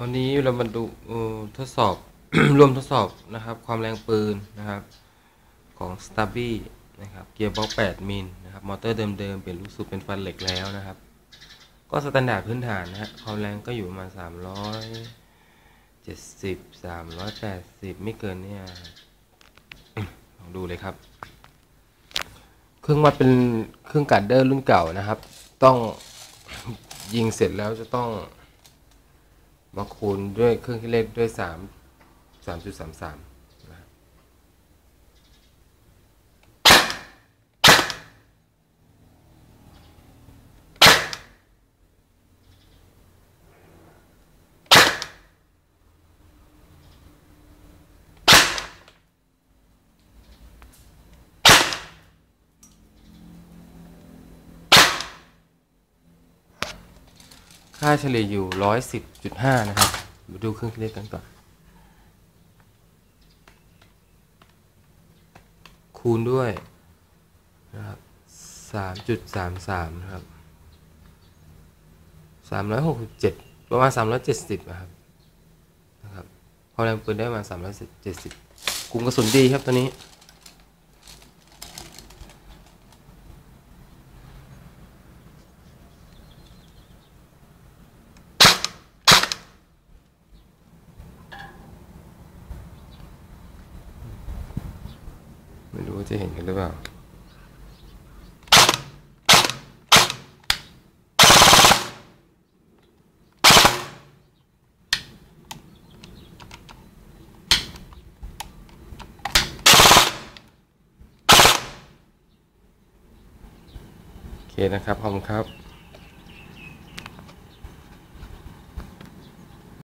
วันนี้เรามาดูทดสอบ ร่วมทดสอบนะครับ ความแรงปืนนะครับ ของ s t a b y นะครับเกียร์บ็อก8มิลนะครับ มอเตอร์เดิมๆ เปลี่ยนลูกสูบเป็นฟันเหล็กแล้วนะครับ ก็สแตนดาร์ดพื้นฐานนะฮะความแรงก็อยู่ประมาณ 370 380 ไม่เกินเนี่ยลองดูเลยครับ เครื่องวัดเป็นเครื่องกัดเดอร์รุ่นเก่านะครับ ต้องยิงเสร็จแล้วจะต้อง มาคูณด้วยเครื่องคิดเลขด้วยสามสามจุดสามสาม ค่าเฉลี่ยอยู่ร้อยสิบจุดห้านะครับ มาดูเครื่องคิดเลขกันก่อน คูณด้วยนะครับสามจุดสามสามนะครับสามร้อยหกสิบเจ็ดประมาณสามร้อยเจ็ดสิบนะครับ นะครับ พอแรงปืนได้มาสามร้อยเจ็ดสิบคุมกระสุนดีครับตัวนี้ รู้จะเห็นกันหรือเปล่าโอเคนะครับขอบคุณครับ